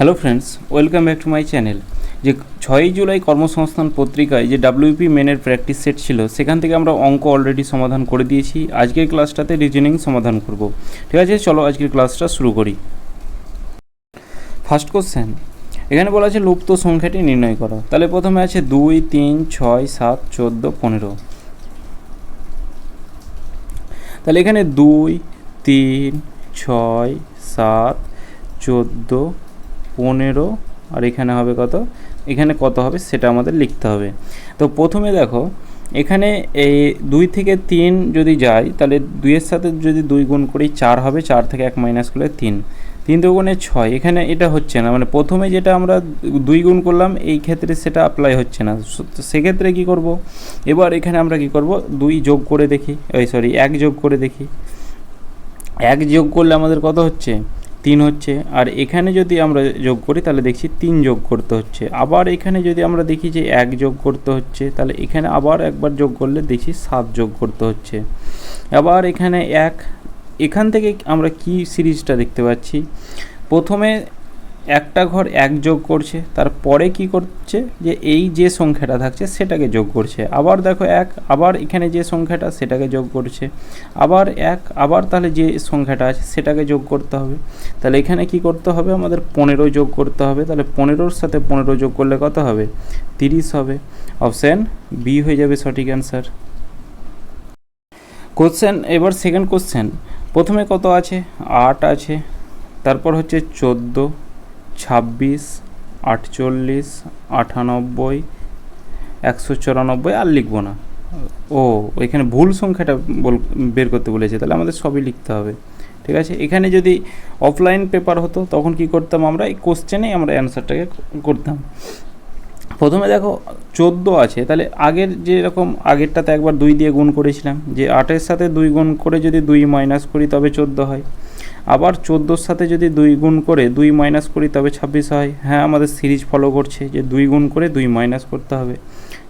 Hello friends welcome back to my channel যে ছয়ই জুলাই কর্মসংস্থান পত্রিকায় যে ডাব্লিউপি মেনের প্র্যাকটিস সেট ছিল, সেখান থেকে আমরা অঙ্ক অলরেডি সমাধান করে দিয়েছি। আজকের ক্লাসটাতে রিজনিং সমাধান করব। ঠিক আছে, চলো আজকের ক্লাসটা শুরু করি। ফার্স্ট কোশ্চেন এখানে বলা আছে লুপ্ত সংখ্যাটি নির্ণয় করো। তাহলে প্রথমে আছে দুই, তিন, ছয়, সাত, চোদ্দ, পনেরো। তাহলে এখানে দুই, তিন, ছয়, সাত, চোদ্দ পনেরো, আর এখানে হবে কত? এখানে কত হবে সেটা আমাদের লিখতে হবে। তো প্রথমে দেখো, এখানে এই দুই থেকে তিন যদি যায়, তাহলে দুইয়ের সাথে যদি দুই গুণ করি চার হবে, চার থেকে এক মাইনাস করলে তিন। তিন দুগুণে ছয়, এখানে এটা হচ্ছে না মানে প্রথমে যেটা আমরা দুই গুণ করলাম, এই ক্ষেত্রে সেটা অ্যাপ্লাই হচ্ছে না। সেক্ষেত্রে কি করব? এবার এখানে আমরা কি করব? দুই যোগ করে দেখি ওই সরি এক যোগ করে দেখি। এক যোগ করলে আমাদের কত হচ্ছে? তিন হচ্ছে। আর এখানে যদি আমরা যোগ করি, তাহলে দেখছি তিন যোগ করতে হচ্ছে। আবার এখানে যদি আমরা দেখি যে এক যোগ করতে হচ্ছে, তাহলে এখানে আবার একবার যোগ করলে দেখছি সাত যোগ করতে হচ্ছে। আবার এখানে এক, এখান থেকে আমরা কি সিরিজটা দেখতে পাচ্ছি? প্রথমে একটা ঘর এক যোগ করছে তারপরে কি করছে? যে এই যে সংখ্যাটা থাকছে, সেটাকে যোগ করছে। আবার দেখো এক, আবার এখানে যে সংখ্যাটা, সেটাকে যোগ করছে। আবার এক, আবার তাহলে যে সংখ্যাটা আছে, সেটাকে যোগ করতে হবে। তাহলে এখানে কি করতে হবে? আমাদের পনেরো যোগ করতে হবে। তাহলে পনেরোর সাথে পনেরো যোগ করলে কত হবে? তিরিশ হবে। অপশান বি হয়ে যাবে সঠিক অ্যান্সার কোশ্চেন এবার সেকেন্ড কোশ্চেন প্রথমে কত আছে? আট আছে। তারপর হচ্ছে চোদ্দ। ছাব্বিশ, আটচল্লিশ, আটানব্বই, একশো চুরানব্বই আর লিখব না। ও, এখানে ভুল সংখ্যাটা বল, বের করতে বলেছে, তাহলে আমাদের সবই লিখতে হবে। ঠিক আছে? এখানে যদি অফলাইন পেপার হতো, তখন কি করতাম আমরা? এই কোশ্চেনেই আমরা অ্যান্সারটাকে করতাম। প্রথমে দেখো, চোদ্দ আছে, তাহলে আগের যেরকম আগেরটাতে একবার দুই দিয়ে গুণ করেছিলাম। যে আটের সাথে দুই গুণ করে যদি দুই মাইনাস করি, তবে চোদ্দ হয়। আবার চোদ্দোর সাথে যদি দুই গুণ করে দুই মাইনাস করি তবে ছাব্বিশ হয়। হ্যাঁ আমাদের সিরিজ ফলো করছে যে দুই গুণ করে দুই মাইনাস করতে হবে।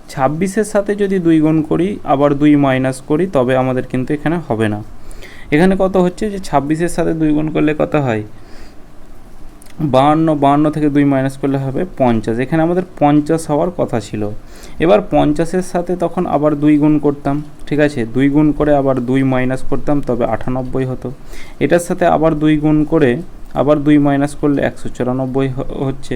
ছাব্বিশের সাথে যদি দুই গুণ করি, আবার দুই মাইনাস করি, তবে আমাদের কিন্তু এখানে হবে না। এখানে কত হচ্ছে যে ছাব্বিশের সাথে দুই গুণ করলে কত হয়? বাহান্ন বাহান্ন থেকে দুই মাইনাস করলে হবে পঞ্চাশ। এখানে আমাদের পঞ্চাশ হওয়ার কথা ছিল। এবার পঞ্চাশের সাথে তখন আবার দুই গুণ করতাম। ঠিক আছে? দুই গুণ করে আবার দুই মাইনাস করতাম, তবে আটানব্বই হতো। এটার সাথে আবার দুই গুণ করে আবার দুই মাইনাস করলে একশো চুরানব্বই হচ্ছে।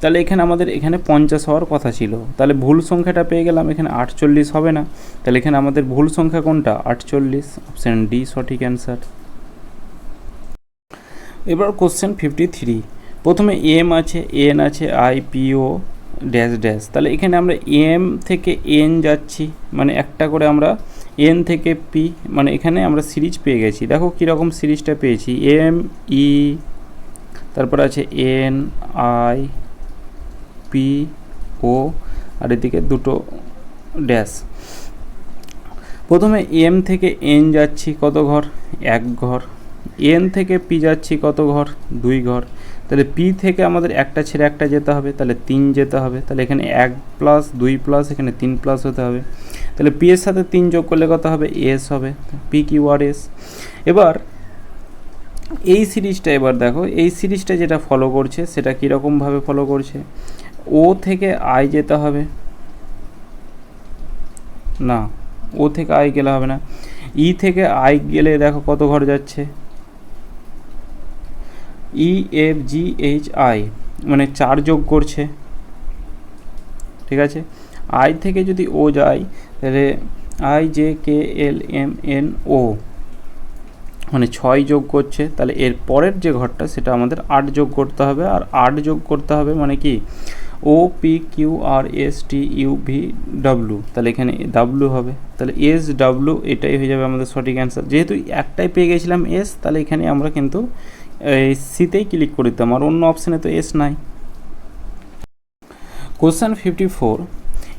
তাহলে এখানে আমাদের এখানে পঞ্চাশ হওয়ার কথা ছিল। তাহলে ভুল সংখ্যাটা পেয়ে গেলাম, এখানে আটচল্লিশ হবে না। তাহলে এখানে আমাদের ভুল সংখ্যা কোনটা? আটচল্লিশ। অপশান ডি সঠিক অ্যান্সার এবার কোশ্চেন ফিফটি থ্রি প্রথমে এম আছে এন আছে I P O dash dash তাহলে এখানে আমরা এম থেকে এন যাচ্ছি মানে একটা করে আমরা এন থেকে পি মানে এখানে আমরা সিরিজ পেয়ে গেছি। দেখো কীরকম সিরিজটা পেয়েছি। এম ই তারপর আছে এন আই পি ও আর এদিকে দুটো ড্যাশ প্রথমে এম থেকে এন যাচ্ছি, কত ঘর? এক ঘর। এন থেকে পি যাচ্ছি কত ঘর? দুই ঘর। তাহলে পি থেকে আমাদের একটা ছেড়ে একটা যেতে হবে, তাহলে তিন যেতে হবে। তাহলে এখানে এক প্লাস দুই প্লাস এখানে তিন প্লাস হতে হবে। তাহলে পি এর সাথে তিন যোগ করলে কত হবে? এস হবে। P Q R S? এবার এই সিরিজটা এবার দেখো, এই সিরিজটা যেটা ফলো করছে, সেটা কীরকমভাবে ফলো করছে? ও থেকে আই যেতে হবে। না, ও থেকে আই গেলে হবে না। ই থেকে আই গেলে দেখো কত ঘর যাচ্ছে? E F G H I মানে চার যোগ করছে। ঠিক আছে? আই থেকে যদি ও যায়, তাহলে I J K L M N O মানে ছয় যোগ করছে, তাহলে এর পরের যে ঘরটা, সেটা আমাদের আট যোগ করতে হবে। আর আট যোগ করতে হবে মানে কি? O P Q R S T U V W তাহলে এখানে ডাব্লু হবে। তাহলে এস ডাব্লু এটাই হয়ে যাবে আমাদের সঠিক অ্যান্সার যেহেতু একটাই পেয়ে গেছিলাম এস তাহলে এখানে আমরা কিন্তু এই সিতেই ক্লিক করে দিতাম, আর অন্য অপশানে তো এস নাই। কোশ্চেন ফিফটি ফোর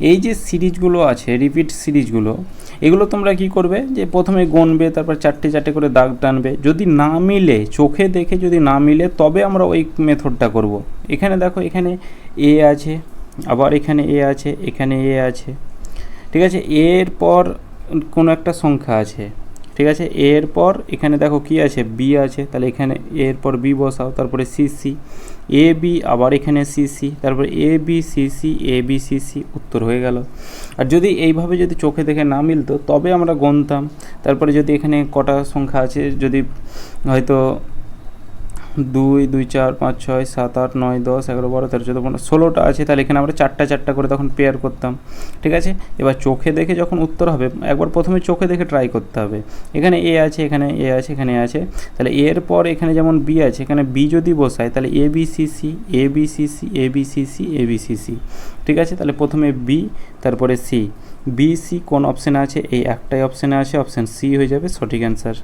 এই যে সিরিজগুলো আছে রিপিট সিরিজগুলো এগুলো তোমরা কি করবে? যে প্রথমে গণবে তারপর চারটে চারটে করে দাগ টানবে। যদি না মিলে, চোখে দেখে যদি না মিলে, তবে আমরা ওই মেথডটা করব। এখানে দেখো, এখানে এ আছে, আবার এখানে এ আছে, এখানে এ আছে। ঠিক আছে? এর পর কোনো একটা সংখ্যা আছে। ঠিক আছে? এরপর এখানে দেখো কি আছে? বি আছে। তাহলে এখানে এরপর বি বসাও, তারপরে সি সি এ বি আবার এখানে সি সি তারপরে A B C C A B C C উত্তর হয়ে গেল। আর যদি এইভাবে যদি চোখে দেখে না মিলতো, তবে আমরা গুনতাম। তারপরে যদি এখানে কটা সংখ্যা আছে, যদি হয়তো দুই দুই, চার, পাঁচ, ছয়, সাত, আট, নয়, দশ, এগারো, বারো, তেরো, চোদ্দ, পনেরো, ষোলোটা আছে, তাহলে এখানে আমরা চারটা চারটা করে তখন পেয়ার করতাম। ঠিক আছে? এবার চোখে দেখে যখন উত্তর হবে, একবার প্রথমে চোখে দেখে ট্রাই করতে হবে। এখানে এ আছে, এখানে এ আছে, এখানে আছে। তাহলে এর পর এখানে যেমন বি আছে, এখানে বি যদি বসায়, তাহলে A B C C A B C C A B C C A B C C ঠিক আছে? তাহলে প্রথমে বি তারপরে সি বি সি কোন অপশানে আছে? এই একটাই অপশানে আছে অপশান সি হয়ে যাবে সঠিক অ্যান্সার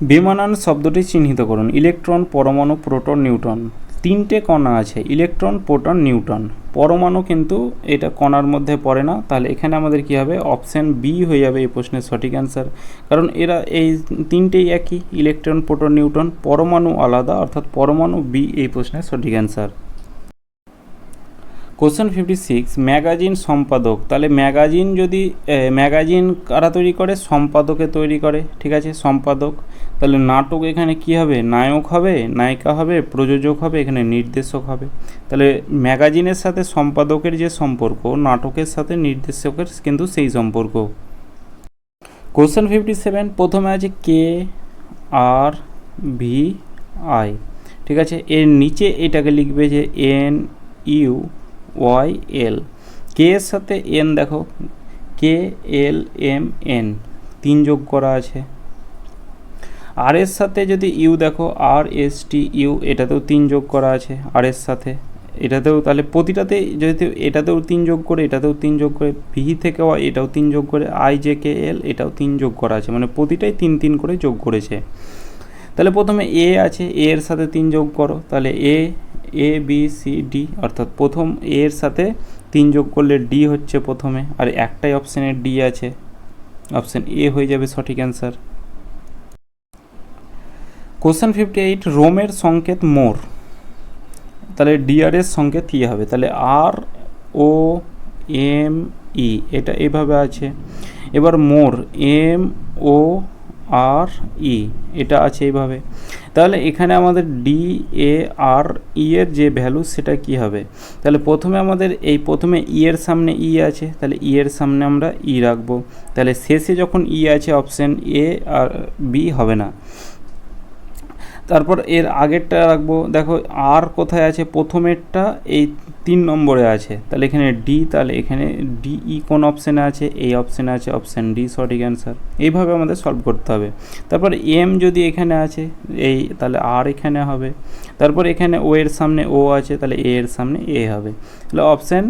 বেমানান শব্দটি চিহ্নিত করুন। ইলেকট্রন, পরমাণু, প্রোটন নিউটন তিনটে কণা আছে, ইলেকট্রন, প্রোটন নিউটন পরমাণু কিন্তু এটা কণার মধ্যে পড়ে না। তাহলে এখানে আমাদের কি হবে? অপশান বি হয়ে যাবে এই প্রশ্নের সঠিক অ্যান্সার কারণ এরা এই তিনটেই একই, ইলেকট্রন, প্রোটন নিউটন পরমাণু আলাদা, অর্থাৎ পরমাণু বি এই প্রশ্নের সঠিক answer question fifty six magazine সম্পাদক। তাহলে ম্যাগাজিন যদি ম্যাগাজিন কারা তৈরি করে? সম্পাদকে তৈরি করে, ঠিক আছে? সম্পাদক। তাহলে নাটক এখানে কি হবে? নায়ক হবে, নায়িকা হবে, প্রযোজক হবে, এখানে নির্দেশক হবে। তাহলে ম্যাগাজিনের সাথে সম্পাদকের যে সম্পর্ক, নাটকের সাথে নির্দেশকের কিন্তু সেই সম্পর্ক। কোশ্চেন ফিফটি সেভেন প্রথমে আছে কে আর ভি আই ঠিক আছে? এর নিচে এটাকে লিখবে যে N U Y L K এর সাথে এন দেখো। কে এল এম এন তিন যোগ করা আছে। আর এর সাথে যদি ইউ দেখো আর এস টি ইউ এটাতেও তিন যোগ করা আছে আর এর সাথে। এটাতেও তাহলে প্রতিটাতে যদি এটাতেও তিন যোগ করে, এটাতেও তিন যোগ করে ভি থেকে ওয়াই এটাও তিন যোগ করে আই জে কে এল এটাও তিন যোগ করা আছে। মানে প্রতিটাই তিন তিন করে যোগ করেছে। তাহলে প্রথমে এ আছে এ এর সাথে তিন যোগ করো। তাহলে A A B C D অর্থাৎ প্রথম এর সাথে তিন যোগ করলে ডি হচ্ছে প্রথমে, আর একটাই অপশানে ডি আছে। অপশান এ হয়ে যাবে সঠিক অ্যান্সার কোশ্চেন ফিফটি এইট রোমের সংকেত মোর। তাহলে ডিআরের সংকেত কী হবে? তাহলে আর ও এম ই এটা এভাবে আছে। এবার মোর এম ও আর ই এটা আছে এইভাবে তাহলে এখানে আমাদের ডি এ আর ই এর যে ভ্যালু সেটা কি হবে? তাহলে প্রথমে আমাদের এই প্রথমে ই এর সামনে ই আছে, তাহলে ই এর সামনে আমরা ই রাখব। তাহলে শেষে যখন ই আছে অপশন এ আর বি হবে না। তারপর এর আগেরটা রাখব। দেখো, আর কোথায় আছে? প্রথমেরটা এই তিন নম্বরে আছে। তাহলে এখানে ডি তাহলে এখানে ডি ই কোন অপশানে আছে? এই অপশানে আছে অপশান ডি সঠিক অ্যান্সার এইভাবে আমাদের সলভ করতে হবে। তারপর এম যদি এখানে আছে, এই তাহলে আর এখানে হবে। তারপর এখানে ও এর সামনে ও আছে, তাহলে এ এর সামনে এ হবে। তাহলে অপশান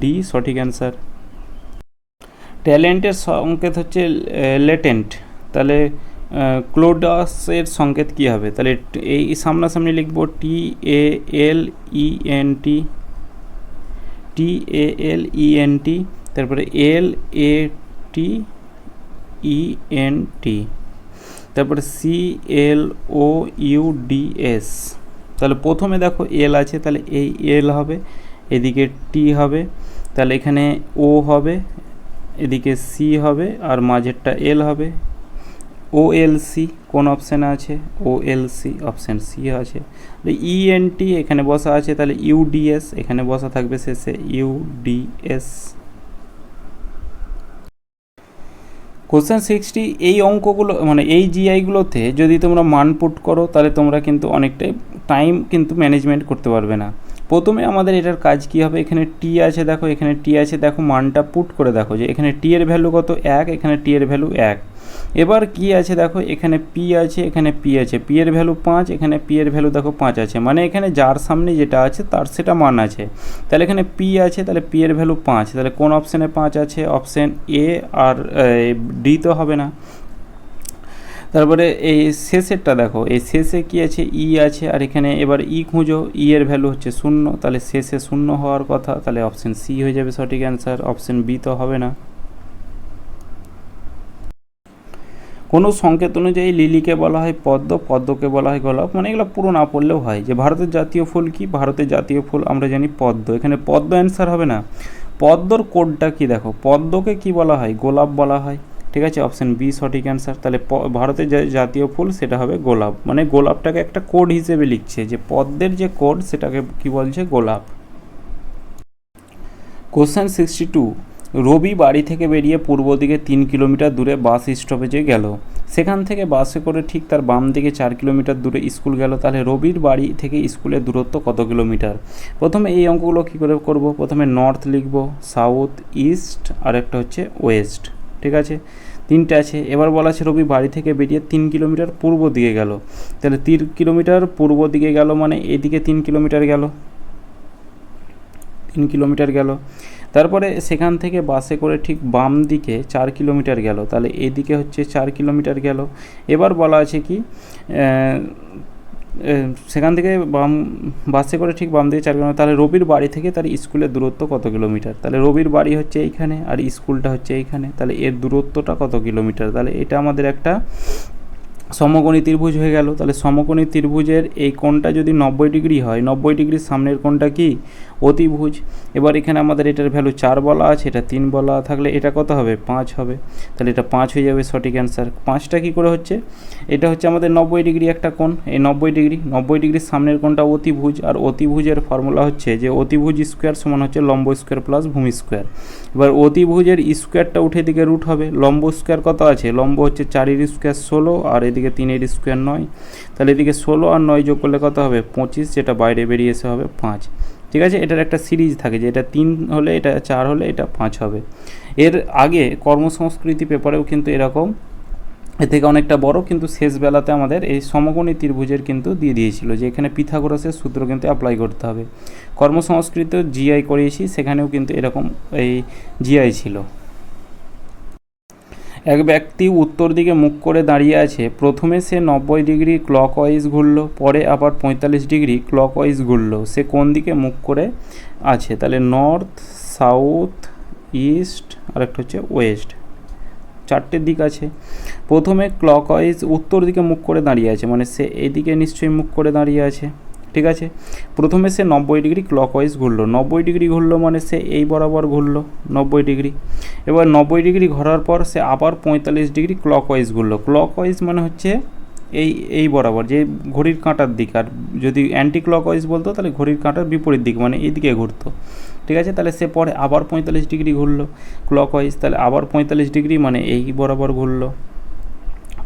ডি সঠিক অ্যান্সার ট্যালেন্টের সংকেত হচ্ছে লেটেন্ট তাহলে ক্লোডাসের সংকেত কী হবে? তাহলে এই সামনাসামনি লিখব টি এ এল ই এন টি টি এ এল ই এন টি তারপরে এল এ টি ই এন টি তারপরে C L O U D S তাহলে প্রথমে দেখো এল আছে, তাহলে এই এল হবে, এদিকে টি হবে, তাহলে এখানে ও হবে, এদিকে সি হবে, আর মাঝেরটা এল হবে। ও এল সি কোন অপশানে আছে? O L C option C আছে। ইএনটি এখানে বসা আছে, তাহলে ইউডিএস এখানে বসা থাকবে শেষে ইউডিএস কোশ্চেন সিক্সটি এই অঙ্কগুলো মানে এই জিআইগুলোতে যদি তোমরা মান পুট করো, তাহলে তোমরা কিন্তু অনেকটাই টাইম কিন্তু ম্যানেজমেন্ট করতে পারবে না। প্রথমে আমাদের এটার কাজ কী হবে? এখানে টি আছে, দেখো, এখানে টি আছে, দেখো, মানটা পুট করে দেখো যে এখানে টি এর ভ্যালু কত? এক, এখানে টি এর ভ্যালু এক। এবার কি আছে দেখো, এখানে পি আছে, এখানে পি আছে। পি এর ভ্যালু পাঁচ, এখানে পি এর ভ্যালু দেখো পাঁচ আছে। মানে এখানে যার সামনে যেটা আছে, তার সেটা মান আছে। তাহলে এখানে পি আছে, তাহলে পি এর ভ্যালু পাঁচ। তাহলে কোন অপশানে পাঁচ আছে? অপশান এ আর ডি তো হবে না। তারপরে এই শেষেরটা দেখো, এই শেষে কি আছে? ই আছে, আর এখানে এবার ই খুঁজো ই এর ভ্যালু হচ্ছে শূন্য। তাহলে শেষে শূন্য হওয়ার কথা, তাহলে অপশান সি হয়ে যাবে সঠিক অ্যান্সার অপশান বি তো হবে না। কোনো সংকেত অনুযায়ী লিলিকে বলা হয় পদ্ম, পদ্মকে বলা হয় গোলাপ মানে এগুলো পুরো না পড়লেও হয়। যে ভারতের জাতীয় ফুল কি? ভারতের জাতীয় ফুল আমরা জানি পদ্ম। এখানে পদ্ম অ্যান্সার হবে না। পদ্মর কোডটা কি দেখো? পদ্মকে কি বলা হয়? গোলাপ বলা হয়। ঠিক আছে? অপশান বি সঠিক অ্যান্সার তাহলে ভারতের যে জাতীয় ফুল সেটা হবে গোলাপ। মানে গোলাপটাকে একটা কোড হিসেবে লিখছে। যে পদ্মের যে কোড সেটাকে কি বলছে? গোলাপ। কোশ্চেন সিক্সটি টু রবি বাড়ি থেকে বেরিয়ে পূর্ব দিকে তিন কিলোমিটার দূরে বাস স্টপেজে গেল। সেখান থেকে বাসে করে ঠিক তার বাম দিকে চার কিলোমিটার দূরে স্কুল গেল। তাহলে রবির বাড়ি থেকে স্কুলের দূরত্ব কত কিলোমিটার? প্রথমে এই অঙ্কগুলো কী করে করব? প্রথমে নর্থ লিখব সাউথ ইস্ট আর একটা হচ্ছে ওয়েস্ট ঠিক আছে? তিনটে আছে। এবার বলা আছে রবি বাড়ি থেকে বেরিয়ে তিন কিলোমিটার পূর্ব দিকে গেল। তাহলে তিন কিলোমিটার পূর্ব দিকে গেল মানে এদিকে তিন কিলোমিটার গেল। তিন কিলোমিটার গেল। তারপরে সেখান থেকে বাসে করে ঠিক বাম দিকে চার কিলোমিটার গেল। তাহলে এদিকে হচ্ছে চার কিলোমিটার গেল। এবার বলা আছে কি সেখান থেকে বাম, বাসে করে ঠিক বাম দিকে চার কিলোমিটার, তাহলে রবির বাড়ি থেকে তার স্কুলের দূরত্ব কত কিলোমিটার? তাহলে রবির বাড়ি হচ্ছে এইখানে আর স্কুলটা হচ্ছে এইখানে। তাহলে এর দূরত্বটা কত কিলোমিটার? তাহলে এটা আমাদের একটা সমকোণী ত্রিভুজ হয়ে গেল। তাহলে সমকোণী ত্রিভুজের এই কোণটা যদি নব্বই ডিগ্রি হয়, নব্বই ডিগ্রির সামনের কোণটা কি? অতিভুজ। এবার এখানে আমাদের এটার ভ্যালু চার বলা আছে, এটা তিন বলা, থাকলে এটা কত হবে? পাঁচ হবে। তাহলে এটা পাঁচ হয়ে যাবে সঠিক অ্যান্সার পাঁচটা কী করে হচ্ছে? এটা হচ্ছে আমাদের নব্বই ডিগ্রি একটা কোণ। এই নব্বই ডিগ্রি নব্বই ডিগ্রির সামনের কোণটা অতিভুজ, আর অতিভুজের ফর্মুলা হচ্ছে যে অতিভুজ স্কোয়ার সমান হচ্ছে লম্ব স্কোয়ার প্লাস ভূমি স্কোয়ার এবার অতিভুজের স্কোয়ারটা উঠে দিকে রুট হবে। লম্ব স্কোয়ার কত আছে? লম্ব হচ্ছে চারের স্কোয়ার ষোলো, আর এদিকে তিনের স্কোয়ার নয়। তাহলে এদিকে ষোলো আর নয় যোগ করলে কত হবে? পঁচিশ, যেটা বাইরে বেরিয়ে এসে হবে পাঁচ। ঠিক আছে? এটার একটা সিরিজ থাকে যে এটা তিন হলে, এটা চার হলে, এটা পাঁচ হবে। এর আগে কর্মসংস্কৃতি পেপারেও কিন্তু এরকম। এ থেকে অনেকটা বড়, কিন্তু শেষ বেলাতে আমাদের এই সমকোণী ত্রিভুজের কিন্তু দিয়ে দিয়েছিল যে এখানে পিথাগোরাসের সূত্র কিন্তু অ্যাপ্লাই করতে হবে। কর্মসংস্কৃত জিআই করিয়েছি, সেখানেও কিন্তু এরকম এই জিআই ছিল। এক ব্যক্তি উত্তর দিকে মুখ করে দাঁড়িয়ে আছে। প্রথমে সে নব্বই ডিগ্রি ক্লকওয়াইজ ঘুরল, পরে আবার পঁয়তাল্লিশ ডিগ্রি ক্লকওয়াইজ ঘুরল। সে কোন দিকে মুখ করে আছে? তাহলে নর্থ, সাউথ, ইস্ট আর একটা হচ্ছে ওয়েস্ট। চারটে দিক আছে। প্রথমে ক্লকওয়াইজ উত্তর দিকে মুখ করে দাঁড়িয়ে আছে মানে সে এদিকে নিশ্চয়ই মুখ করে দাঁড়িয়ে আছে। ঠিক আছে? প্রথমে সে নব্বই ডিগ্রি ক্লকওয়াইজ ঘুরলো। নব্বই ডিগ্রি ঘুরলো মানে সে এই বরাবর ঘুরলো, নব্বই ডিগ্রি। এবার নব্বই ডিগ্রি ঘোরার পর সে আবার পঁয়তাল্লিশ ডিগ্রি ক্লকওয়াইজ ঘুরলো। ক্লকওয়াইজ মানে হচ্ছে এই এই বরাবর, যে ঘড়ির কাঁটার দিক। আর যদি অ্যান্টি ক্লকওয়াইজ বলতো, তাহলে ঘড়ির কাঁটার বিপরীত দিক মানে এইদিকে ঘুরতো। ঠিক আছে? তাহলে সে পরে আবার পঁয়তাল্লিশ ডিগ্রি ঘুরলো ক্লকওয়াইজ তাহলে আবার পঁয়তাল্লিশ ডিগ্রি মানে এই বরাবর ঘুরলো।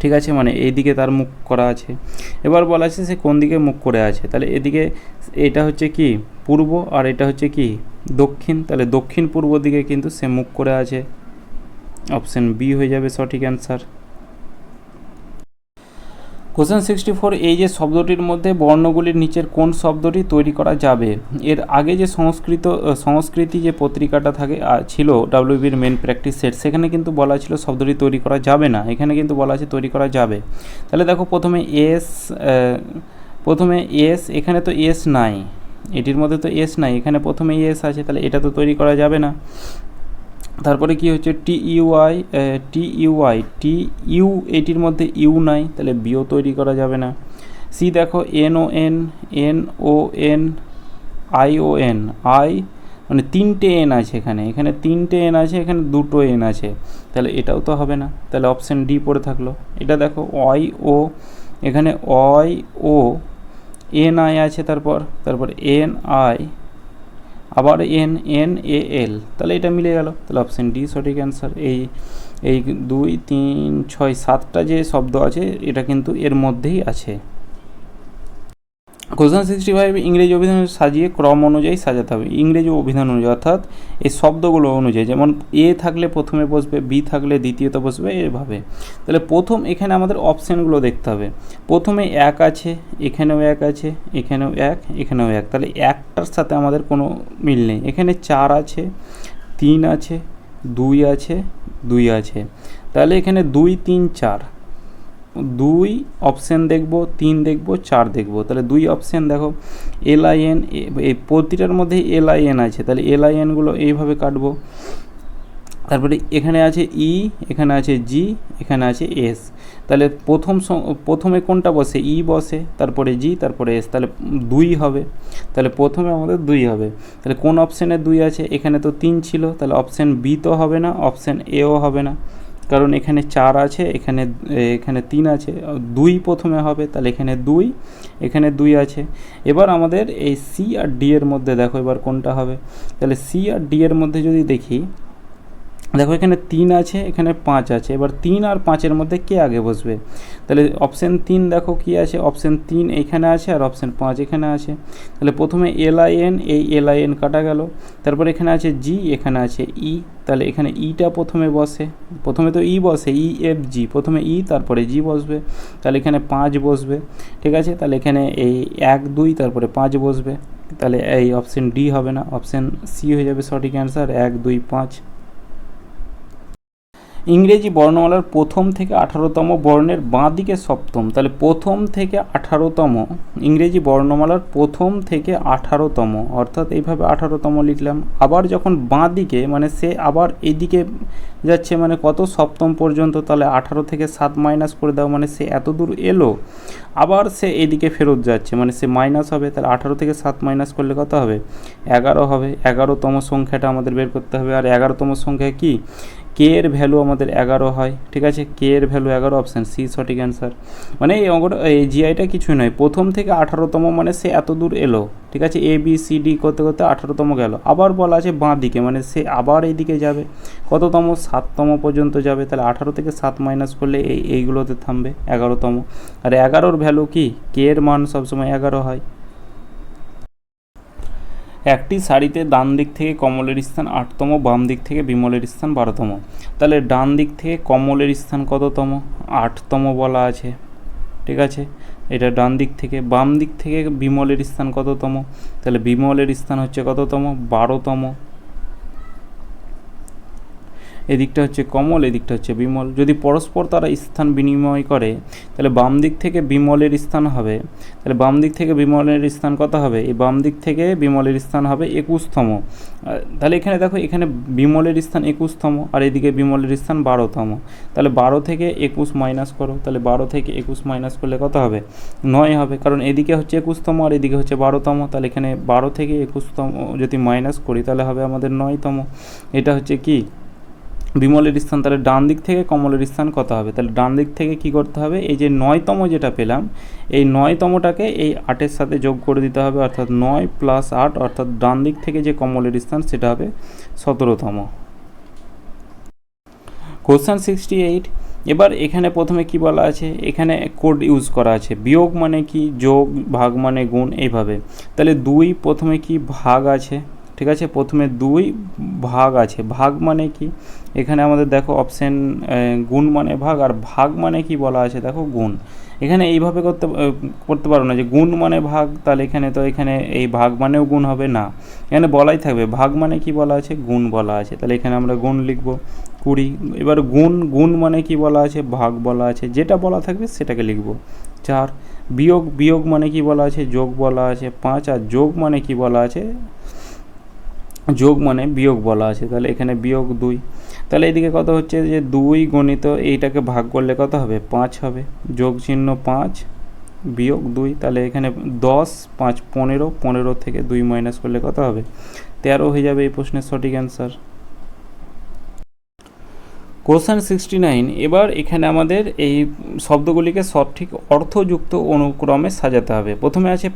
ঠিক আছে? মানে এই দিকে তার মুখ করা আছে। এবার বলা আছে সে কোন দিকে মুখ করে আছে? তাহলে এদিকে এটা হচ্ছে কি? পূর্ব আর এটা হচ্ছে কি? দক্ষিণ। তাহলে দক্ষিণ পূর্ব দিকে কিন্তু সে মুখ করে আছে। অপশান বি হয়ে যাবে সঠিক অ্যান্সার কোশ্চেন সিক্সটি ফোর এই যে শব্দটির মধ্যে বর্ণগুলির নিচের কোন শব্দটি তৈরি করা যাবে? এর আগে যে সংস্কৃত সংস্কৃতি যে পত্রিকাটা থাকে ছিল ডাব্লিউবির মেন প্র্যাকটিস সেট সেখানে কিন্তু বলা ছিল শব্দটি তৈরি করা যাবে না। এখানে কিন্তু বলা আছে তৈরি করা যাবে। তাহলে দেখো প্রথমে এস প্রথমে এস এখানে তো এস নাই। এটির মধ্যে তো এস নাই, এখানে প্রথমে এস আছে, তাহলে এটা তো তৈরি করা যাবে না। তারপরে কি হচ্ছে? T U I T U I T U এটির মধ্যে ইউ নাই, তাহলে বিও তৈরি করা যাবে না। সি দেখো N O N N O N I O N I মানে তিনটে এন আছে এখানে। এখানে তিনটে এন আছে, এখানে দুটো এন আছে। তাহলে এটাও তো হবে না। তাহলে অপশান ডি পড়ে থাকল। এটা দেখো অই ও, এখানে অই ও, এন আই আছে তারপর। তারপর এন আই আবার এন এন এ এল তাহলে এটা মিলে গেল। তাহলে অপশান ডি সঠিক অ্যান্সার এই এই দুই, তিন, ছয়, সাতটা যে শব্দ আছে, এটা কিন্তু এর মধ্যেই আছে। কোশ্চেন সিক্সটি ফাইভ ইংরেজি অভিধান সাজিয়ে ক্রম অনুযায়ী সাজাতে হবে। ইংরেজি অভিধান অনুযায়ী, অর্থাৎ এই শব্দগুলো অনুযায়ী, যেমন এ থাকলে প্রথমে বসবে বি থাকলে দ্বিতীয়ত বসবে, এভাবে। তাহলে প্রথম এখানে আমাদের অপশানগুলো দেখতে হবে। প্রথমে এক আছে, এখানেও এক আছে, এখানেও এক এখানেও এক। তাহলে একটার সাথে আমাদের কোনো মিল নেই। এখানে চার আছে, তিন আছে, দুই আছে দুই আছে। তাহলে এখানে দুই, তিন, চার। দুই অপশান দেখব, তিন দেখব, চার দেখব। তাহলে দুই অপশান দেখো এল আই এন এই প্রতিটার মধ্যেই এল আই এন আছে। তাহলে এল আই এনগুলো এইভাবে কাটবো। তারপরে এখানে আছে ই এখানে আছে জি এখানে আছে এস তাহলে প্রথম প্রথমে কোনটা বসে? ই বসে, তারপরে জি তারপরে এস তাহলে দুই হবে। তাহলে প্রথমে আমাদের দুই হবে। তাহলে কোন অপশানে দুই আছে? এখানে তো তিন ছিল। তাহলে অপশান বি তো হবে না অপশান এও হবে না। কারণ এখানে চার আছে, এখানে এখানে তিন আছে, দুই প্রথমে হবে, তাহলে এখানে দুই এখানে দুই আছে। এবার আমাদের এই সি আর ডি এর মধ্যে দেখো এবার কোনটা হবে। তাহলে সি আর ডি এর মধ্যে যদি দেখি দেখো, এখানে তিন আছে, এখানে পাঁচ আছে। এবার তিন আর পাঁচের মধ্যে কে আগে বসবে? তাহলে অপশান তিন দেখো কি আছে। অপশান তিন এখানে আছে আর অপশান পাঁচ এখানে আছে। তাহলে প্রথমে এল আই এন এই এল আই এন কাটা গেল। তারপর এখানে আছে জি এখানে আছে ই তাহলে এখানে ইটা প্রথমে বসে। প্রথমে তো ই বসে ই এফ জি প্রথমে ই তারপরে জি বসবে। তাহলে এখানে পাঁচ বসবে, ঠিক আছে? তাহলে এখানে এই এক, দুই, তারপরে পাঁচ বসবে। তাহলে এই অপশান ডি হবে না। অপশান সি হয়ে যাবে সঠিক অ্যান্সার এক, দুই, পাঁচ। ইংরেজি বর্ণমালার প্রথম থেকে আঠারোতম বর্ণের বাঁ দিকে সপ্তম। তাহলে প্রথম থেকে আঠারোতম, ইংরেজি বর্ণমালার প্রথম থেকে আঠারোতম। অর্থাৎ এইভাবে আঠারোতম লিখলাম। আবার যখন বাঁ দিকে মানে সে আবার এদিকে যাচ্ছে মানে কত সপ্তম পর্যন্ত, তাহলে আঠারো থেকে সাত মাইনাস করে দাও মানে সে এত দূর এলো। আবার সে এদিকে ফেরত যাচ্ছে মানে সে মাইনাস হবে, তাহলে আঠারো থেকে সাত মাইনাস করলে কত হবে? এগারো হবে। এগারোতম সংখ্যাটা আমাদের বের করতে হবে। আর এগারোতম সংখ্যা কি? কে এর ভ্যালু আমাদের এগারো হয়, ঠিক আছে? কে এর ভ্যালু এগারো অপশান সি সঠিক অ্যান্সার মানে এই অঙ্কটা, এই জিআইটা কিছুই নয়। প্রথম থেকে আঠারোতম মানে সে এত দূর এলো, ঠিক আছে? এ বি সি ডি করতে করতে আঠারোতম গেল। আবার বলা আছে বাঁ দিকে মানে সে আবার এই দিকে যাবে। কততম? সাততম পর্যন্ত যাবে। তাহলে আঠারো থেকে সাত মাইনাস করলে এই, এইগুলোতে থামবে, এগারোতম। আর এগারোর ভ্যালু কি? কে এর মান সবসময় এগারো হয়। একটি শাড়িতে ডান দিক থেকে কমলের স্থান আটতম, বাম দিক থেকে বিমলের স্থান বারোতম। তাহলে ডান দিক থেকে কমলের স্থান কততম? আটতম বলা আছে। ঠিক আছে? এটা ডান দিক থেকে, বাম দিক থেকে বিমলের স্থান কততম? তাহলে বিমলের স্থান হচ্ছে কততম? বারোতম। এদিকটা হচ্ছে কমল, এদিকটা হচ্ছে বিমল। যদি পরস্পর তারা স্থান বিনিময় করে, তাহলে বাম দিক থেকে বিমলের স্থান হবে। তাহলে বাম দিক থেকে বিমলের স্থান কত হবে? এই বাম দিক থেকে বিমলের স্থান হবে একুশতম। তাহলে এখানে দেখো, এখানে বিমলের স্থান একুশতম আর এদিকে বিমলের স্থান বারোতম। তাহলে বারো থেকে একুশ মাইনাস করো। তাহলে বারো থেকে একুশ মাইনাস করলে কত হবে? নয় হবে। কারণ এদিকে হচ্ছে একুশতম আর এদিকে হচ্ছে বারোতম। তাহলে এখানে বারো থেকে একুশতম যদি মাইনাস করি, তাহলে হবে আমাদের নয়তম। এটা হচ্ছে কি? বিমলের স্থান, তাহলে ডান দিক থেকে কমলের স্থান কত হবে? তাহলে ডান দিক থেকে কি করতে হবে? এই যে নয়তম যেটা পেলাম, এই নয়তমটাকে এই আটের সাথে যোগ করে দিতে হবে, অর্থাৎ নয় প্লাস আট, অর্থাৎ ডান দিক থেকে যে কমলের স্থান, সেটা হবে সতেরোতম। কোশ্চেন সিক্সটি এইট এবার এখানে প্রথমে কি বলা আছে? এখানে কোড ইউজ করা আছে। বিয়োগ মানে কি? যোগ, ভাগ মানে গুণ, এইভাবে। তাহলে দুই প্রথমে কি ভাগ আছে? ঠিক আছে? প্রথমে দুই ভাগ আছে। ভাগ মানে কি? এখানে আমাদের দেখো অপশান গুণ মানে ভাগ আর ভাগ মানে কি বলা আছে দেখো গুণ। এখানে এইভাবে করতে করতে পারো না যে গুণ মানে ভাগ, তাহলে এখানে তো এখানে এই ভাগ মানেও গুণ হবে না। এখানে বলাই থাকবে, ভাগ মানে কি বলা আছে? গুণ বলা আছে। তাহলে এখানে আমরা গুণ লিখব, কুড়ি। এবার গুণ গুণ মানে কি বলা আছে? ভাগ বলা আছে। যেটা বলা থাকবে সেটাকে লিখব। চার। বিয়োগ বিয়োগ মানে কি বলা আছে? যোগ বলা আছে। পাঁচ। আর যোগ মানে কি বলা আছে? যোগ মানে বিয়োগ বলা আছে। তাহলে এখানে বিয়োগ দুই। তাহলে এদিকে কত হচ্ছে যে দুই গণিত এইটাকে ভাগ করলে কত হবে? পাঁচ হবে। যোগ চিহ্ন পাঁচ, বিয়োগ দুই, তাহলে এখানে দশ, পাঁচ পনেরো পনেরো থেকে দুই মাইনাস করলে কত হবে? তেরো হয়ে যাবে এই প্রশ্নের সঠিক অ্যান্সার। কোশ্চেন সিক্সটি নাইন, এবার এখানে আমাদের এই শব্দগুলিকে সঠিক অর্থযুক্ত অনুক্রমে সাজাতে হবে। প্রথমে আছে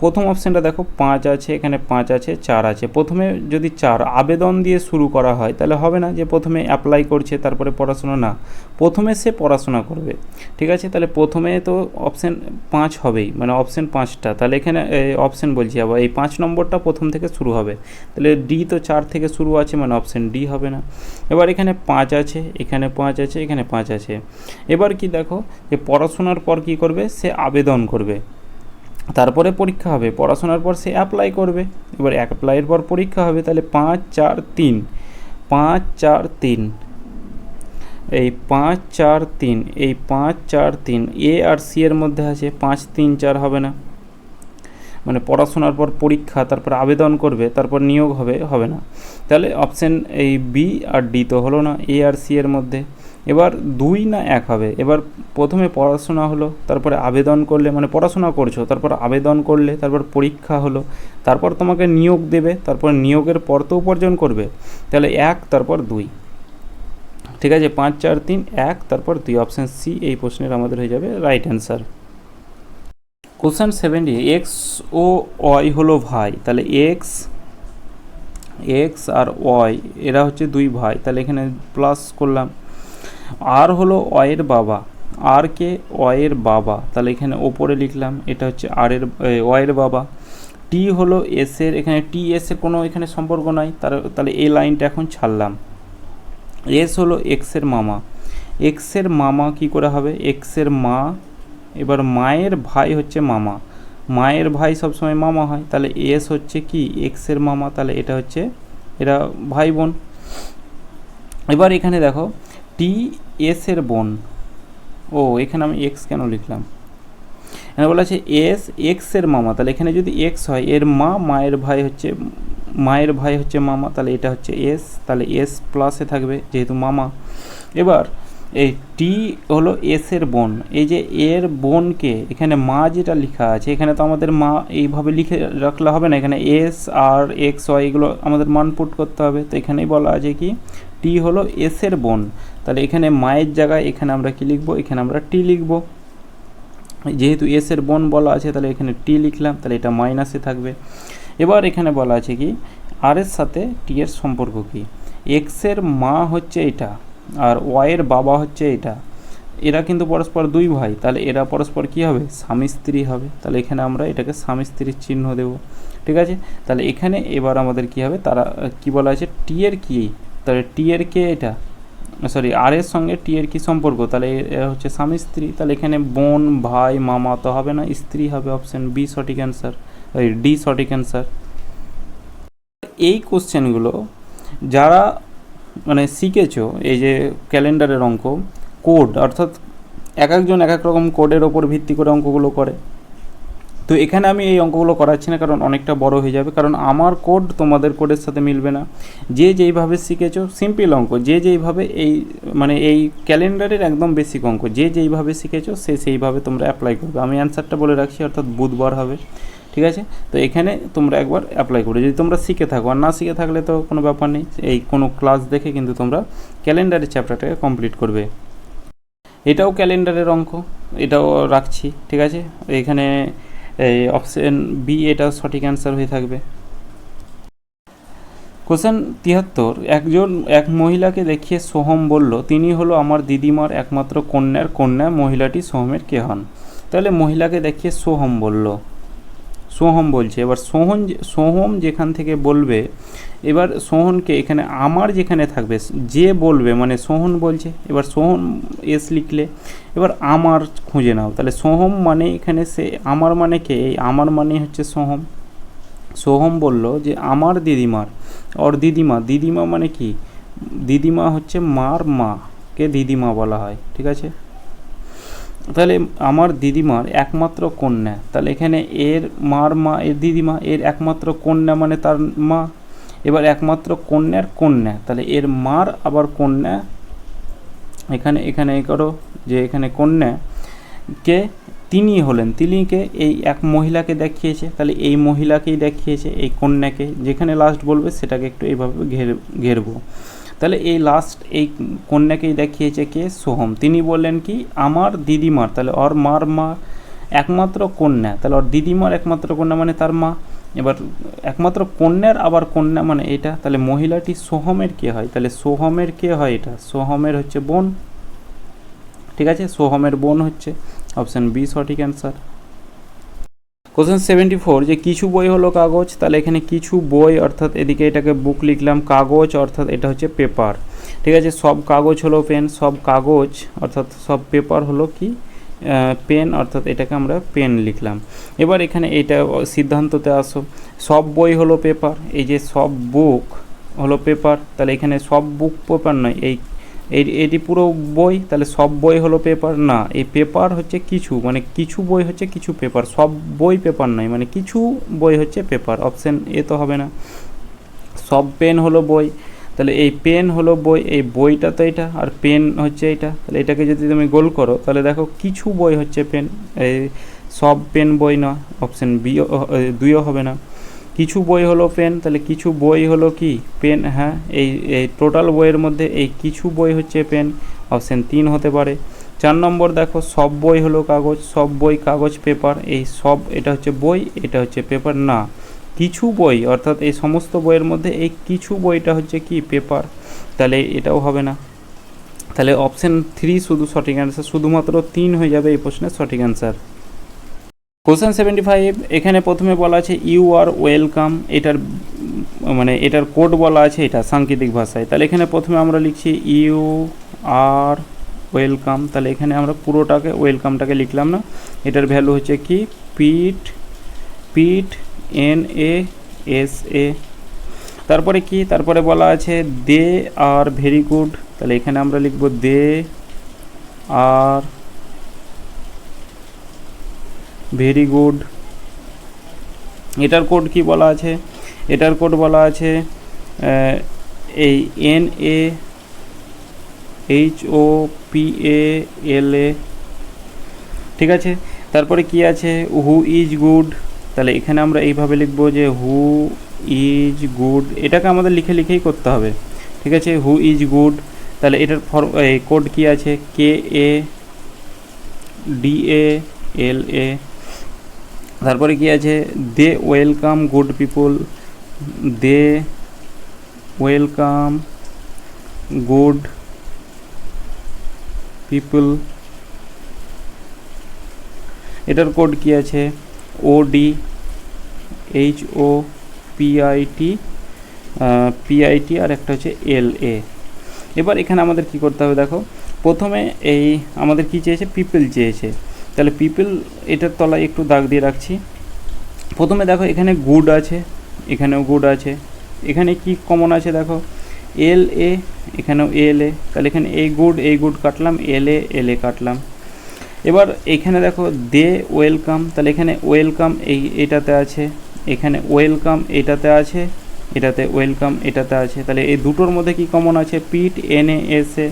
প্রথম অপশানটা দেখো, পাঁচ আছে, এখানে পাঁচ আছে, চার আছে। প্রথমে যদি চার আবেদন দিয়ে শুরু করা হয়, তাহলে হবে না যে প্রথমে অ্যাপ্লাই করছে, তারপরে পড়াশোনা, না। প্রথমে সে পড়াশোনা করবে। ঠিক আছে? তাহলে প্রথমে তো অপশান পাঁচ হবেই মানে অপশান পাঁচটা। তাহলে এখানে অপশান বলছি আবার, এই পাঁচ নম্বরটা প্রথম থেকে শুরু হবে। তাহলে ডি তো চার থেকে শুরু আছে মানে অপশান ডি হবে না। এবার এখানে পাঁচ আছে, এখানে পাঁচ আছে, এখানে পাঁচ আছে। এবার কি দেখো, যে পড়াশোনার পর কি করবে? সে আবেদন করবে। তারপরে পরীক্ষা হবে, পড়াশোনার পর সে অ্যাপ্লাই করবে। এবার অ্যাপ্লাইয়ের পর পরীক্ষা হবে, তাহলে পাঁচ, চার, তিন। পাঁচ, চার, তিন। এই পাঁচ, চার, তিন, এই পাঁচ, চার, তিন এ আর সি এর মধ্যে আছে, পাঁচ, তিন, চার হবে না। মানে পড়াশোনার পর পরীক্ষা, তারপর আবেদন করবে, তারপর নিয়োগ হবে হবে না। তাহলে অপশান এই বি আর ডি তো হলো না এ আর সি এর মধ্যে। এবার দুই না এক হবে? এবার প্রথমে পড়াশোনা হলো, তারপরে আবেদন করলে মানে পড়াশোনা করছ, তারপর আবেদন করলে, তারপর পরীক্ষা হলো, তারপর তোমাকে নিয়োগ দেবে, তারপর নিয়োগের পর তো উপার্জন করবে। তাহলে এক, তারপর দুই। ঠিক আছে? পাঁচ, চার, তিন, এক, তারপর দুই। অপশান সি এই প্রশ্নের আমাদের হয়ে যাবে right answer question seventy X O Y হলো ভাই। তাহলে এক্স এক্স আর ওয়াই এরা হচ্ছে দুই ভাই। তাহলে এখানে প্লাস করলাম। আর হলো ওয়ের বাবা, আর কে ওয়ের বাবা, তাহলে এখানে ওপরে লিখলাম, এটা হচ্ছে আর এর ওয়ের বাবা। টি হলো এস এর, এখানে টি এস এর কোনো এখানে সম্পর্ক নাই, তার, তাহলে এই লাইনটা এখন ছাড়লাম। এস হলো এক্সের মামা এক্সের মামা কি করে হবে? এক্সের মা, এবার মায়ের ভাই হচ্ছে মামা, মায়ের ভাই সবসময় মামা হয়, তাহলে এস হচ্ছে কি? এক্সের মামা, তাহলে এটা হচ্ছে এরা ভাই বোন। এবার এখানে দেখো টি এস এর বোন। ও, এখানে আমি এক্স কেন লিখলাম? এখানে বলা আছে এস এক্সের মামা। তাহলে এখানে যদি এক্স হয়, এর মা মায়ের ভাই হচ্ছে, মায়ের ভাই হচ্ছে মামা, তাহলে এটা হচ্ছে এস তাহলে এস প্লাসে থাকবে যেহেতু মামা। এবার, এই টি হলো এস এর বোন। এই যে এর বোনকে, এখানে মা যেটা লেখা আছে, এখানে তো আমাদের মা এইভাবে লিখে রাখলে হবে না। এখানে এস আর এক্স ওয়াই এগুলো আমাদের মান পুট করতে হবে। তো এখানেই বলা আছে কি টি হলো এস এর বোন। তাহলে এখানে মায়ের জায়গায় এখানে আমরা কি লিখব? এখানে আমরা টি লিখব। যেহেতু এস এর বোন বলা আছে, তাহলে এখানে টি লিখলাম, তাহলে এটা মাইনাসে থাকবে। এবার এখানে বলা আছে কি? আর এর সাথে টি এর সম্পর্ক কি? এক্সের মা হচ্ছে এটা, আর ওয়াইয়ের বাবা হচ্ছে এটা। এরা কিন্তু পরস্পর দুই ভাই, তাহলে এরা পরস্পর কি হবে? স্বামী স্ত্রী হবে। তাহলে এখানে আমরা এটাকে স্বামী স্ত্রীর চিহ্ন দেব। ঠিক আছে? তাহলে এখানে এবার আমাদের কি হবে? তারা, কি বলা আছে? টি এর কি? তাহলে টি এর কে এটা? সরি আর এর সঙ্গে টি এর কি সম্পর্ক? তাহলে এরা হচ্ছে স্বামী, স্ত্রী, তাহলে এখানে বোন, ভাই, মামা তো হবে না, স্ত্রী হবে অপশন বি সঠিক অ্যান্সার ডি সঠিক অ্যান্সার এই কোশ্চেনগুলো যারা মানে শিখেছো, এই যে ক্যালেন্ডারের অঙ্ক কোড অর্থাৎ এক একজন এক এক রকম কোডের ওপর ভিত্তি করে অঙ্কগুলো করে তো এখানে আমি এই অঙ্কগুলো করাচ্ছি না, কারণ অনেকটা বড় হয়ে যাবে। কারণ আমার কোড তোমাদের কোডের সাথে মিলবে না। যে যেইভাবে শিখেছো সিম্পল অঙ্ক। যে যেইভাবে এই মানে এই ক্যালেন্ডারের একদম বেসিক অঙ্ক। যে যেইভাবে শিখেছো, সে সেইভাবে তোমরা অ্যাপ্লাই করবে। আমি অ্যান্সারটা বলে রাখছি, অর্থাৎ বুধবার হবে। ঠিক আছে? তো এখানে তোমরা একবার অ্যাপ্লাই করো যদি তোমরা শিখে থাকো, আর না শিখে থাকলে তো কোনো ব্যাপার নেই। এই কোনো ক্লাস দেখে কিন্তু তোমরা ক্যালেন্ডারের চ্যাপ্টারটাকে কমপ্লিট করবে। এটাও ক্যালেন্ডারের অঙ্ক। এটাও রাখছি। ঠিক আছে? এখানে এই অপশন বি এটা সঠিক অ্যান্সার হয়ে থাকবে। কোশ্চেন তিয়াত্তর, একজন, এক মহিলাকে দেখিয়ে সোহম বলল, তিনি হলো আমার দিদিমার একমাত্র কন্যার কন্যা মহিলাটি সোহমের কে হন? তাহলে মহিলাকে দেখিয়ে সোহম বলল সোহম বলছে, এবার সোহন সোহম যেখান থেকে বলবে, এবার সোহনকে এখানে আমার যেখানে থাকবে, যে বলবে মানে সোহন বলছে, এবার সোহন এস লিখলে, এবার আমার খুঁজে নাও। তাহলে সোহম মানে এখানে সে, আমার মানে কে? এই আমার মানে হচ্ছে সোহম। সোহম বলল যে, আমার দিদিমার, ওর দিদিমা দিদিমা মানে কি? দিদিমা হচ্ছে মার মা, কে দিদিমা বলা হয়, ঠিক আছে? তাহলে আমার দিদিমার একমাত্র কন্যা। তাহলে এখানে এর মার মা, এর দিদিমা, এর একমাত্র কন্যা মানে তার মা। এবার একমাত্র কন্যার কন্যা, তাহলে এর মার আবার কন্যা। এখানে এখানে করো যে এখানে কন্যা কে তিনি হলেন। তিনিকে এই এক মহিলাকে দেখিয়েছে। তাহলে এই মহিলাকেই দেখিয়েছে, এই কন্যাকে। যেখানে লাস্ট বলবে সেটাকে একটু এইভাবে ঘের, ঘেরবো। তাহলে এই লাস্ট এই কন্যাকেই দেখিয়েছে কে? সোহম। তিনি বললেন কি, আমার দিদিমার। তাহলে ওর মার মা একমাত্র কন্যা। তাহলে ওর দিদিমার একমাত্র কন্যা মানে তার মা। এবার একমাত্র কন্যার আবার কন্যা মানে এটা। তাহলে মহিলাটি সোহমের কে হয়? তাহলে সোহমের কে হয় এটা? সোহমের হচ্ছে বোন। ঠিক আছে? সোহমের বোন হচ্ছে অপশান বি সঠিক অ্যান্সার কোশ্চেন সেভেন্টি ফোর যে কিছু বই হলো কাগজ, তাহলে এখানে কিছু বই, অর্থাৎ এদিকে এটাকে বুক লিখলাম, কাগজ, অর্থাৎ এটা হচ্ছে পেপার ঠিক আছে, সব কাগজ হলো পেন সব কাগজ, অর্থাৎ সব পেপার হলো কি? পেন অর্থাৎ এটাকে আমরা পেন লিখলাম। এবার এখানে এটা সিদ্ধান্ততে আসো। সব বই হলো পেপার এই যে সব বুক হলো পেপার তাহলে এখানে সব বুক পেপার নয়, এই এই, এটি পুরো বই? তাহলে সব বই হলো পেপার না, এই পেপার হচ্ছে কিছু মানে কিছু বই হচ্ছে কিছু পেপার সব বই পেপার নয় মানে কিছু বই হচ্ছে পেপার অপশান এ তো হবে না। সব পেন হলো বই, তাহলে এই পেন হলো বই, এই বইটা তো এটা, আর পেন হচ্ছে এটা, তাহলে এটাকে যদি তুমি গোল করো, তাহলে দেখো কিছু বই হচ্ছে পেন এই সব পেন বই না অপশান বিও দুইও হবে না। কিছু বই হলো পেন, তাহলে কিছু বই হলো কি? পেন হ্যাঁ এই এই টোটাল বইয়ের মধ্যে এই কিছু বই হচ্ছে পেন অপশান তিন হতে পারে। চার নম্বর দেখো, সব বই হলো কাগজ, সব বই কাগজ পেপার এই সব, এটা হচ্ছে বই, এটা হচ্ছে পেপার না। কিছু বই, অর্থাৎ এই সমস্ত বইয়ের মধ্যে এই কিছু বইটা হচ্ছে কি? পেপার তাহলে এটাও হবে না। তাহলে অপশান থ্রি শুধু সঠিক অ্যান্সার শুধুমাত্র তিন হয়ে যাবে এই প্রশ্নের সঠিক অ্যান্সার কোশ্চেন সেভেন্টি ফাইভ, এখানে প্রথমে বলা আছে ইউ আর ওয়েলকাম এটার মানে এটার কোড বলা আছে, এটা সাংকেতিক ভাষায়। তাহলে এখানে প্রথমে আমরা লিখছি ইউ আর ওয়েলকাম তাহলে এখানে আমরা পুরোটাকে ওয়েলকামটাকে লিখলাম না। এটার ভ্যালু হচ্ছে কি? পিট পিট এন এ এস এ তারপরে কি? তারপরে বলা আছে দে আর ভেরি গুড তাহলে এখানে আমরা লিখব দে আর ভেরি গুড এটার কোড কি বলা আছে? এটার কোড বলা আছে এই N A H O P A L A ঠিক আছে? তারপরে কি আছে? হু ইজ গুড তাহলে এখানে আমরা এইভাবে লিখব যে হু ইজ গুড এটাকে আমাদের লিখে লিখেই করতে হবে। ঠিক আছে? হু ইজ গুড তাহলে এটার ফর কোড কি আছে? কে এ ডি এ এল এ তারপরে কি আছে? They welcome good people they welcome good people এটার কোড কি আছে? O D H O PIT PIT আর একটা হচ্ছে এল এ এবার এখানে আমাদের কি করতে হবে দেখো? প্রথমে এই আমাদের কি চেয়েছে? পিপল চেয়েছে। তাহলে পিপল এটার তলায় একটু দাগ দিয়ে রাখছি। প্রথমে দেখো এখানে গুড আছে, এখানেও গুড আছে। এখানে কি কমন আছে দেখো? এল এ এখানেও এল এ তাহলে এখানে এই গুড এই গুড কাটলাম এল এ এল এ কাটলাম। এবার এখানে দেখো দে ওয়েলকাম তাহলে এখানে ওয়েলকাম এই, এটাতে আছে। এখানে ওয়েলকাম এটাতে আছে, এটাতে ওয়েলকাম এটাতে আছে। তাহলে এই দুটোর মধ্যে কি কমন আছে? পিট এন এ এস এ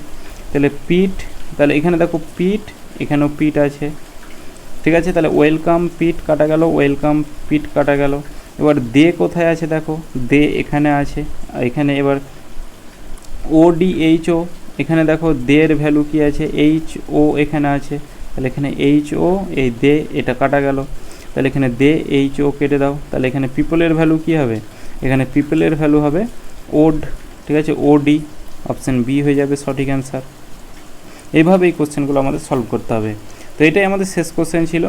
তাহলে পিট তাহলে এখানে দেখো পিট এখানেও পিট আছে। ঠিক আছে? তাহলে ওয়েলকাম পিট কাটা গেল ওয়েলকাম পিট কাটা গেল। এবার দে কোথায় আছে দেখো? দে এখানে আছে, এখানে এবার ও ডি এইচ ও এখানে দেখো দের ভ্যালু কি আছে? এইচ ও এখানে আছে। তাহলে এখানে এইচ ও এই দে এটা কাটা গেল। তাহলে এখানে দে এইচ ও কেটে দাও। তাহলে এখানে পিপলের ভ্যালু কি হবে? এখানে পিপলের ভ্যালু হবে ওড ঠিক আছে? ও ডি অপশান বি হয়ে যাবে সঠিক অ্যান্সার এইভাবে এই কোশ্চেনগুলো আমাদের সলভ করতে হবে। তো এটাই আমাদের শেষ কোশ্চেন ছিল।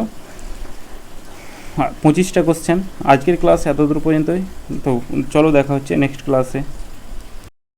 পঁচিশটা কোশ্চেন আজকের ক্লাস এত দূর পর্যন্তই। তো চলো দেখা হচ্ছে নেক্সট ক্লাসে